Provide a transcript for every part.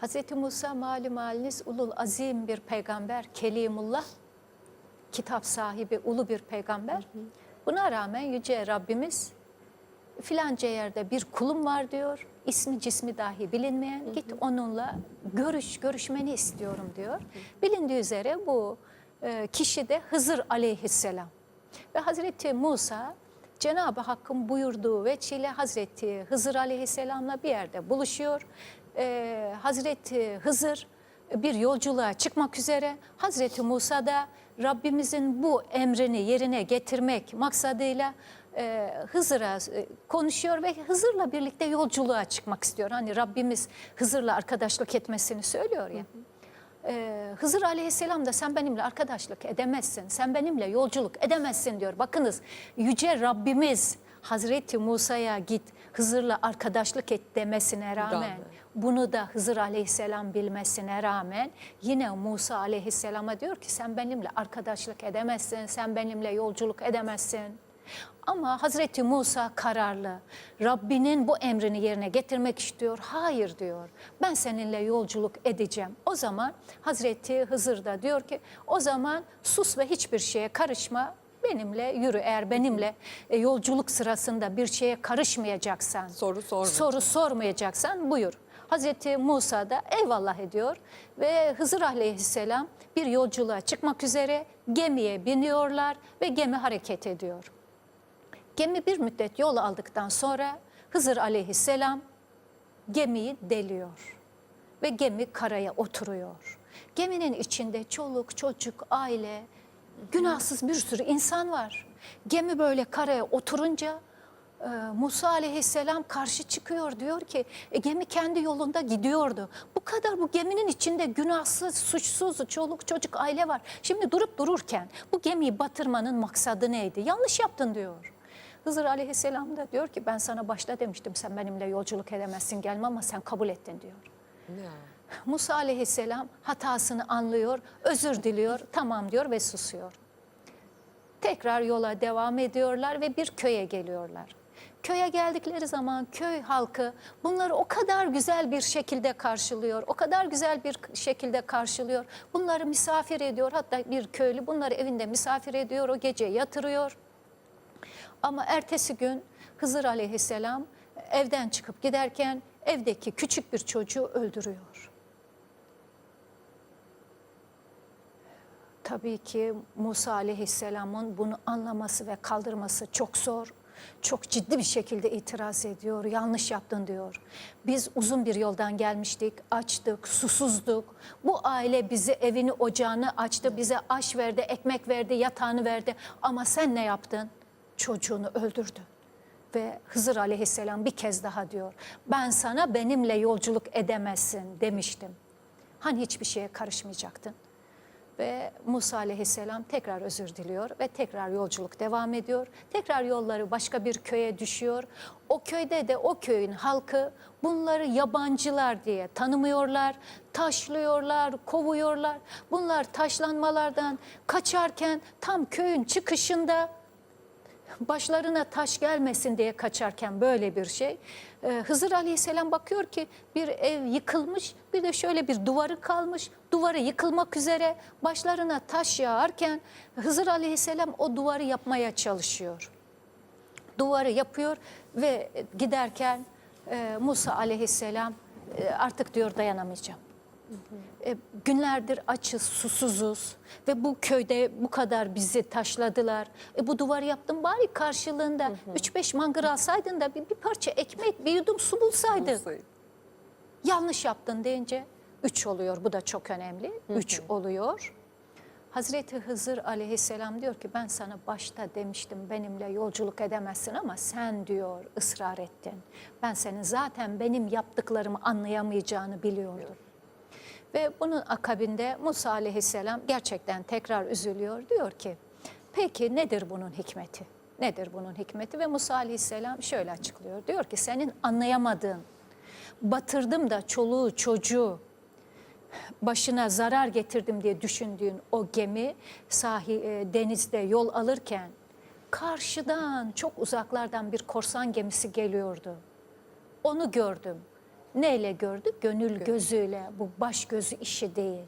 Hz. Musa malum haliniz ulul azim bir peygamber, kelimullah, kitap sahibi ulu bir peygamber. Buna rağmen Yüce Rabbimiz filanca yerde bir kulum var diyor. İsmi cismi dahi bilinmeyen git onunla görüş, görüşmeni istiyorum diyor. Bilindiği üzere bu e, kişi de Hızır aleyhisselam. Ve Hazreti Musa Cenab-ı Hakk'ın buyurduğu veçile Hazreti Hızır aleyhisselamla bir yerde buluşuyor. Ee, Hazreti Hızır bir yolculuğa çıkmak üzere. Hazreti Musa da Rabbimizin bu emrini yerine getirmek maksadıyla e, Hızır'a e, konuşuyor ve Hızır'la birlikte yolculuğa çıkmak istiyor. Hani Rabbimiz Hızır'la arkadaşlık etmesini söylüyor ya. Ee, Hızır Aleyhisselam da sen benimle arkadaşlık edemezsin, sen benimle yolculuk edemezsin diyor. Bakınız Yüce Rabbimiz Hazreti Musa'ya git Hızır'la arkadaşlık et demesine rağmen, bunu da Hızır Aleyhisselam bilmesine rağmen yine Musa Aleyhisselam'a diyor ki sen benimle arkadaşlık edemezsin, sen benimle yolculuk edemezsin. Ama Hazreti Musa kararlı. Rabbinin bu emrini yerine getirmek istiyor. Hayır diyor. Ben seninle yolculuk edeceğim. O zaman Hazreti Hızır da diyor ki o zaman sus ve hiçbir şeye karışma. Benimle yürü eğer benimle e, yolculuk sırasında bir şeye karışmayacaksan, Soru sormayacak. soru sormayacaksan buyur. Hazreti Musa da eyvallah ediyor ve Hızır aleyhisselam bir yolculuğa çıkmak üzere gemiye biniyorlar ve gemi hareket ediyor. Gemi bir müddet yol aldıktan sonra Hızır aleyhisselam gemiyi deliyor ve gemi karaya oturuyor. Geminin içinde çoluk, çocuk, aile, günahsız bir sürü insan var. Gemi böyle karaya oturunca e, Musa aleyhisselam karşı çıkıyor diyor ki e, gemi kendi yolunda gidiyordu. Bu kadar bu geminin içinde günahsız, suçsuz, çoluk, çocuk, aile var. Şimdi durup dururken bu gemiyi batırmanın maksadı neydi? Yanlış yaptın diyor. Hızır aleyhisselam da diyor ki ben sana başta demiştim sen benimle yolculuk edemezsin gelme ama sen kabul ettin diyor. Ya. Musa aleyhisselam hatasını anlıyor, özür diliyor, tamam diyor ve susuyor. Tekrar yola devam ediyorlar ve bir köye geliyorlar. Köye geldikleri zaman köy halkı bunları o kadar güzel bir şekilde karşılıyor, o kadar güzel bir şekilde karşılıyor. Bunları misafir ediyor, hatta bir köylü bunları evinde misafir ediyor, o gece yatırıyor. Ama ertesi gün Hızır aleyhisselam evden çıkıp giderken evdeki küçük bir çocuğu öldürüyor. Tabii ki Musa aleyhisselamın bunu anlaması ve kaldırması çok zor. Çok ciddi bir şekilde itiraz ediyor. Yanlış yaptın diyor. Biz uzun bir yoldan gelmiştik, açtık, susuzduk. Bu aile bize evini, ocağını açtı, bize aş verdi, ekmek verdi, yatağını verdi. Ama sen ne yaptın? Çocuğunu öldürdün. Ve Hızır aleyhisselam bir kez daha diyor. Ben sana benimle yolculuk edemezsin demiştim. Hani hiçbir şeye karışmayacaktın. Ve Musa aleyhisselam tekrar özür diliyor ve tekrar yolculuk devam ediyor. Tekrar yolları başka bir köye düşüyor. O köyde de o köyün halkı bunları yabancılar diye tanımıyorlar, taşlıyorlar, kovuyorlar. Bunlar taşlanmalardan kaçarken tam köyün çıkışında başlarına taş gelmesin diye kaçarken böyle bir şey. Ee, Hızır Aleyhisselam bakıyor ki bir ev yıkılmış bir de şöyle bir duvarı kalmış. Duvarı yıkılmak üzere başlarına taş yağarken Hızır Aleyhisselam o duvarı yapmaya çalışıyor. Duvarı yapıyor ve giderken e, Musa Aleyhisselam e, artık diyor dayanamayacağım. E, günlerdir açız, susuzuz ve bu köyde bu kadar bizi taşladılar. E, bu duvarı yaptım bari karşılığında 3-5 mangır alsaydın da bir, bir parça ekmek, bir yudum su bulsaydın. Bulsaydı. Yanlış yaptın deyince 3 oluyor. Bu da çok önemli. 3 oluyor. Hazreti Hızır aleyhisselam diyor ki ben sana başta demiştim benimle yolculuk edemezsin ama sen diyor ısrar ettin. Ben senin zaten benim yaptıklarımı anlayamayacağını biliyordum. Ve bunun akabinde Musa aleyhisselam gerçekten tekrar üzülüyor. Diyor ki peki nedir bunun hikmeti? Nedir bunun hikmeti? Ve Musa aleyhisselam şöyle açıklıyor. Diyor ki senin anlayamadığın, batırdım da çoluğu çocuğu başına zarar getirdim diye düşündüğün o gemi sahi e, denizde yol alırken karşıdan çok uzaklardan bir korsan gemisi geliyordu. Onu gördüm. Neyle gördük? Gönül gözüyle. Bu baş gözü işi değil.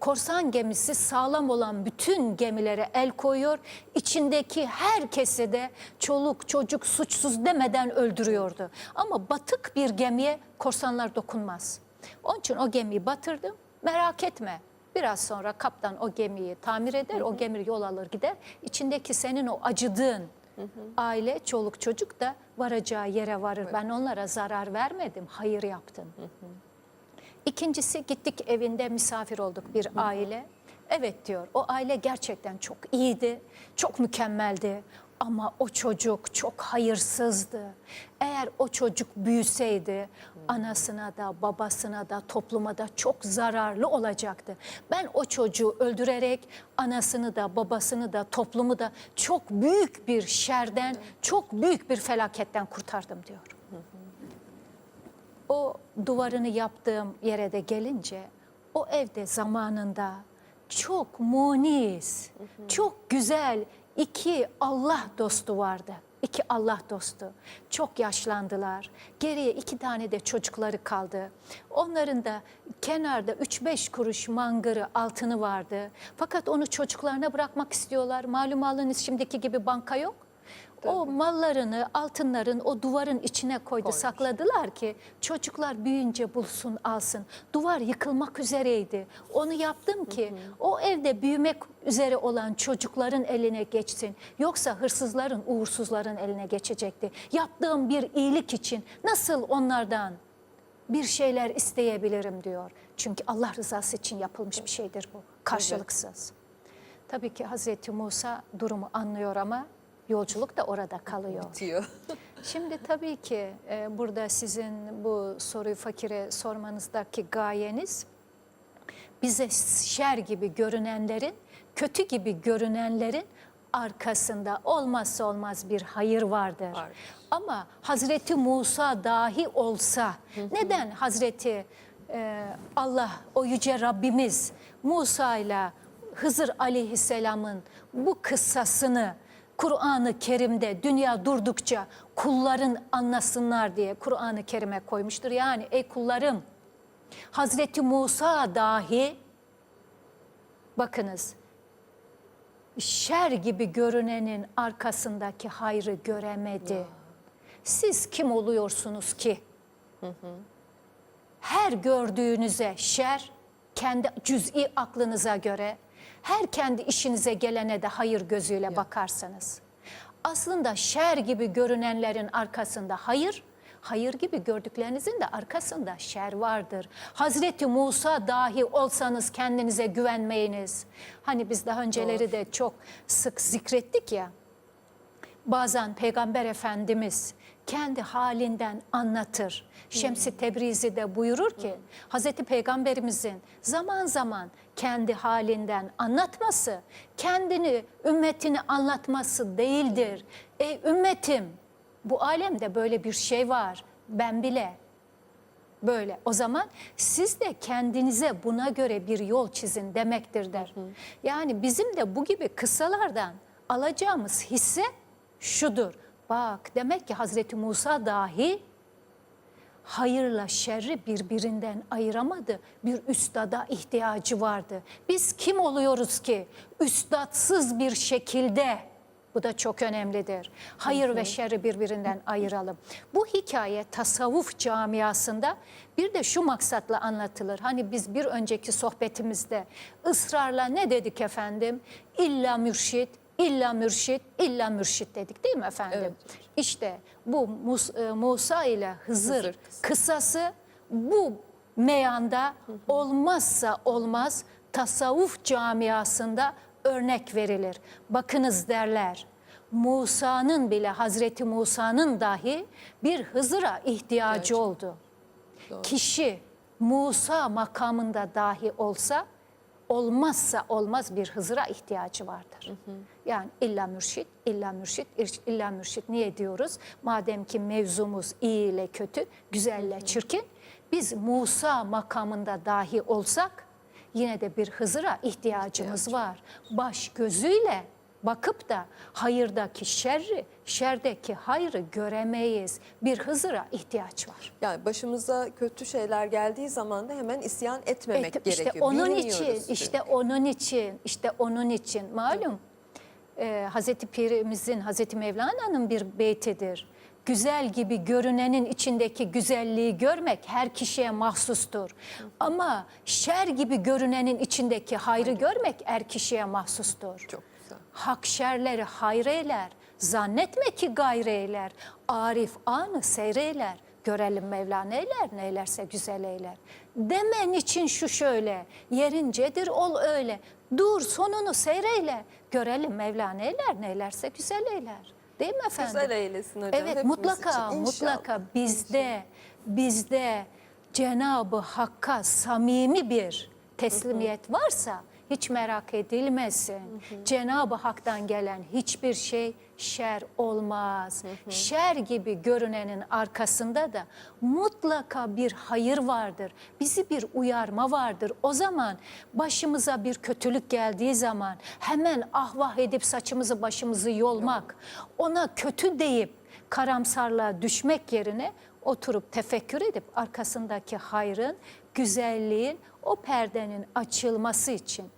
Korsan gemisi sağlam olan bütün gemilere el koyuyor. İçindeki herkesi de çoluk çocuk suçsuz demeden öldürüyordu. Ama batık bir gemiye korsanlar dokunmaz. Onun için o gemiyi batırdım. Merak etme. Biraz sonra kaptan o gemiyi tamir eder, o gemi yol alır gider. İçindeki senin o acıdığın aile, çoluk çocuk da varacağı yere varır. Ben onlara zarar vermedim, hayır yaptım. İkincisi gittik evinde misafir olduk bir aile. Evet diyor o aile gerçekten çok iyiydi, çok mükemmeldi. Ama o çocuk çok hayırsızdı. Eğer o çocuk büyüseydi anasına da babasına da topluma da çok zararlı olacaktı. Ben o çocuğu öldürerek anasını da babasını da toplumu da çok büyük bir şerden, çok büyük bir felaketten kurtardım diyor o duvarını yaptığım yere de gelince o evde zamanında çok munis, çok güzel iki Allah dostu vardı. İki Allah dostu. Çok yaşlandılar. Geriye iki tane de çocukları kaldı. Onların da kenarda 3-5 kuruş mangırı altını vardı. Fakat onu çocuklarına bırakmak istiyorlar. Malum haliniz şimdiki gibi banka yok. O mallarını altınların o duvarın içine koydu sakladılar ki çocuklar büyüyünce bulsun alsın. Duvar yıkılmak üzereydi. Onu yaptım ki o evde büyümek üzere olan çocukların eline geçsin. Yoksa hırsızların, uğursuzların eline geçecekti. Yaptığım bir iyilik için nasıl onlardan bir şeyler isteyebilirim diyor. Çünkü Allah rızası için yapılmış bir şeydir bu. Karşılıksız. Tabii ki Hazreti Musa durumu anlıyor ama yolculuk da orada kalıyor. Bitiyor. Şimdi tabii ki e, burada sizin bu soruyu fakire sormanızdaki gayeniz bize şer gibi görünenlerin, kötü gibi görünenlerin arkasında olmazsa olmaz bir hayır vardır. Vardır. Ama Hazreti Musa dahi olsa neden Hazreti e, Allah o yüce Rabbimiz Musa ile Hızır aleyhisselamın bu kıssasını Kur'an-ı Kerim'de dünya durdukça kulların anlasınlar diye Kur'an-ı Kerim'e koymuştur. Yani ey kullarım Hazreti Musa dahi bakınız şer gibi görünenin arkasındaki hayrı göremedi. Siz kim oluyorsunuz ki? Her gördüğünüze şer, kendi cüz'i aklınıza göre, her kendi işinize gelene de hayır gözüyle bakarsanız. Aslında şer gibi görünenlerin arkasında hayır, hayır gibi gördüklerinizin de arkasında şer vardır. Hazreti Musa dahi olsanız kendinize güvenmeyiniz. Hani biz daha önceleri de çok sık zikrettik ya. Bazen Peygamber Efendimiz kendi halinden anlatır. Şemsi Tebrizi de buyurur ki Hazreti Peygamberimizin zaman zaman kendi halinden anlatması, kendini ümmetini anlatması değildir. Ey ümmetim bu alemde böyle bir şey var. Ben bile böyle. O zaman siz de kendinize buna göre bir yol çizin demektir der. Yani bizim de bu gibi kıssalardan alacağımız hisse şudur. Bak demek ki Hazreti Musa dahi hayırla şerri birbirinden ayıramadı. Bir üstada ihtiyacı vardı. Biz kim oluyoruz ki üstadsız bir şekilde bu da çok önemlidir. Hayır ve şerri birbirinden ayıralım. Bu hikaye tasavvuf camiasında bir de şu maksatla anlatılır. Hani biz bir önceki sohbetimizde ısrarla ne dedik efendim? İlla mürşit, illa mürşit, illa mürşit dedik değil mi efendim? Evet. İşte bu e, Musa ile Hızır, Hızır kıssası bu meyanda olmazsa olmaz tasavvuf camiasında örnek verilir. Bakınız derler. Musa'nın bile Hazreti Musa'nın dahi bir Hızır'a ihtiyacı İhtiyacı. oldu. Doğru. Kişi Musa makamında dahi olsa olmazsa olmaz bir Hızır'a ihtiyacı vardır. Yani illa mürşit, illa mürşit, illa mürşit niye diyoruz? Madem ki mevzumuz iyi ile kötü, güzelle çirkin, biz Musa makamında dahi olsak yine de bir Hızır'a ihtiyacımız var. Baş gözüyle bakıp da hayırdaki şerri, şerdeki hayrı göremeyiz. Bir Hızır'a ihtiyaç var. Yani başımıza kötü şeyler geldiği zaman da hemen isyan etmemek Et- gerekiyor. İşte onun Bilmiyoruz için, çünkü. işte onun için, işte onun için malum e, Hazreti Pirimizin, Hazreti Mevlana'nın bir beytidir. Güzel gibi görünenin içindeki güzelliği görmek her kişiye mahsustur. Ama şer gibi görünenin içindeki hayrı görmek her kişiye mahsustur. Çok güzel. Hak şerleri hayreyler, zannetme ki gayreyler. Arif anı seyreyler, görelim Mevla neyler, neylerse güzel eyler. Demen için şu şöyle, yerincedir ol öyle. Dur sonunu seyreyle, görelim Mevla neyler, neylerse güzel eyler. Değil mi efendim? Güzel eylesin hocam. Evet hepimiz mutlaka için. İnşallah. mutlaka bizde bizde Cenab-ı Hakk'a samimi bir teslimiyet varsa hiç merak edilmesin. Cenab-ı Hak'tan gelen hiçbir şey şer olmaz. Şer gibi görünenin arkasında da mutlaka bir hayır vardır. Bizi bir uyarma vardır. O zaman başımıza bir kötülük geldiği zaman hemen ahvah edip saçımızı başımızı yolmak, ona kötü deyip karamsarlığa düşmek yerine oturup tefekkür edip arkasındaki hayrın, güzelliğin, o perdenin açılması için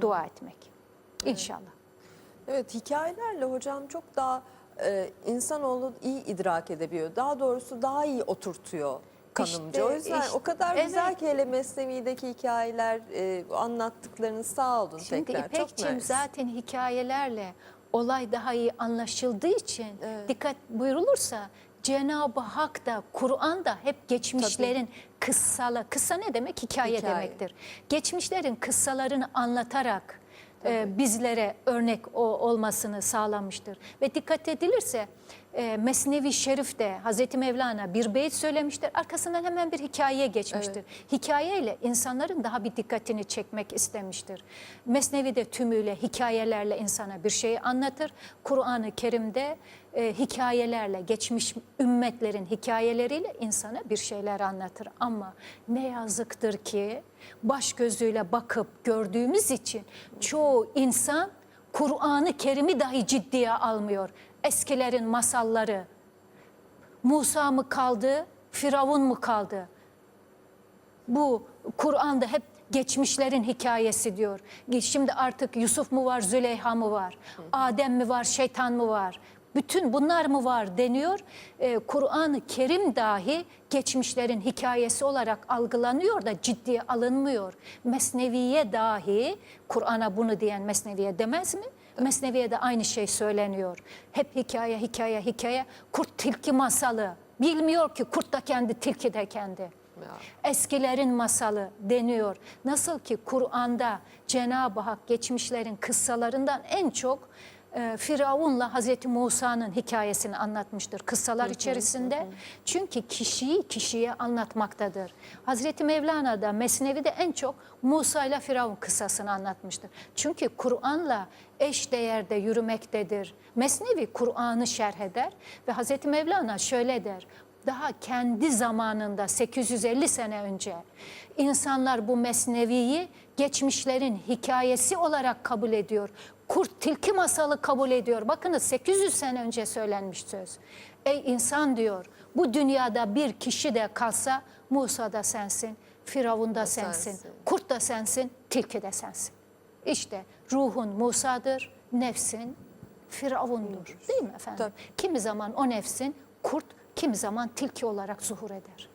dua etmek. İnşallah. Evet hikayelerle hocam çok daha e, insanoğlu iyi idrak edebiliyor. Daha doğrusu daha iyi oturtuyor kanımca. İşte- o yüzden işte- o kadar evet. güzel ki hele Mesnevi'deki hikayeler e, anlattıklarınız sağ olun Şimdi tekrar. Çok İpekçim zaten hikayelerle olay daha iyi anlaşıldığı için Evet. dikkat buyurulursa Cenab-ı Hak da Kur'an da hep geçmişlerin kıssalı, kıssa ne demek? Hikaye, Hikaye. demektir. Geçmişlerin kıssalarını anlatarak e, bizlere örnek o, olmasını sağlamıştır. Ve dikkat edilirse e, Mesnevi Şerif'te Hazreti Mevlana bir beyit söylemiştir. Arkasından hemen bir hikayeye geçmiştir. Hikayeyle insanların daha bir dikkatini çekmek istemiştir. Mesnevi de tümüyle hikayelerle insana bir şeyi anlatır. Kur'an-ı Kerim'de e, hikayelerle, geçmiş ümmetlerin hikayeleriyle insana bir şeyler anlatır. Ama ne yazıktır ki baş gözüyle bakıp gördüğümüz için çoğu insan Kur'an-ı Kerim'i dahi ciddiye almıyor. Eskilerin masalları, Musa mı kaldı, Firavun mu kaldı? Bu Kur'an'da hep geçmişlerin hikayesi diyor. Şimdi artık Yusuf mu var, Züleyha mı var? Adem mi var, şeytan mı var? Bütün bunlar mı var deniyor. Ee, Kur'an-ı Kerim dahi geçmişlerin hikayesi olarak algılanıyor da ciddiye alınmıyor. Mesneviye dahi, Kur'an'a bunu diyen Mesneviye demez mi? Mesneviye de aynı şey söyleniyor. Hep hikaye, hikaye, hikaye. Kurt tilki masalı. Bilmiyor ki kurt da kendi, tilki de kendi. Ya. Eskilerin masalı deniyor. Nasıl ki Kur'an'da Cenab-ı Hak geçmişlerin kıssalarından en çok e, Firavun'la Hazreti Musa'nın hikayesini anlatmıştır kıssalar içerisinde. Çünkü kişiyi kişiye anlatmaktadır. Hazreti Mevlana da Mesnevi'de en çok Musa ile Firavun kıssasını anlatmıştır. Çünkü Kur'an'la eş değerde yürümektedir. Mesnevi Kur'an'ı şerh eder ve Hazreti Mevlana şöyle der daha kendi zamanında 850 sene önce insanlar bu mesneviyi geçmişlerin hikayesi olarak kabul ediyor. Kurt tilki masalı kabul ediyor. Bakınız 800 sene önce söylenmiş söz. Ey insan diyor bu dünyada bir kişi de kalsa Musa da sensin, Firavun da sensin, sensin. kurt da sensin, tilki de sensin. İşte ruhun Musa'dır, nefsin Firavundur. Değil mi efendim? Tabii. Kimi zaman o nefsin kurt, kimi zaman tilki olarak zuhur eder.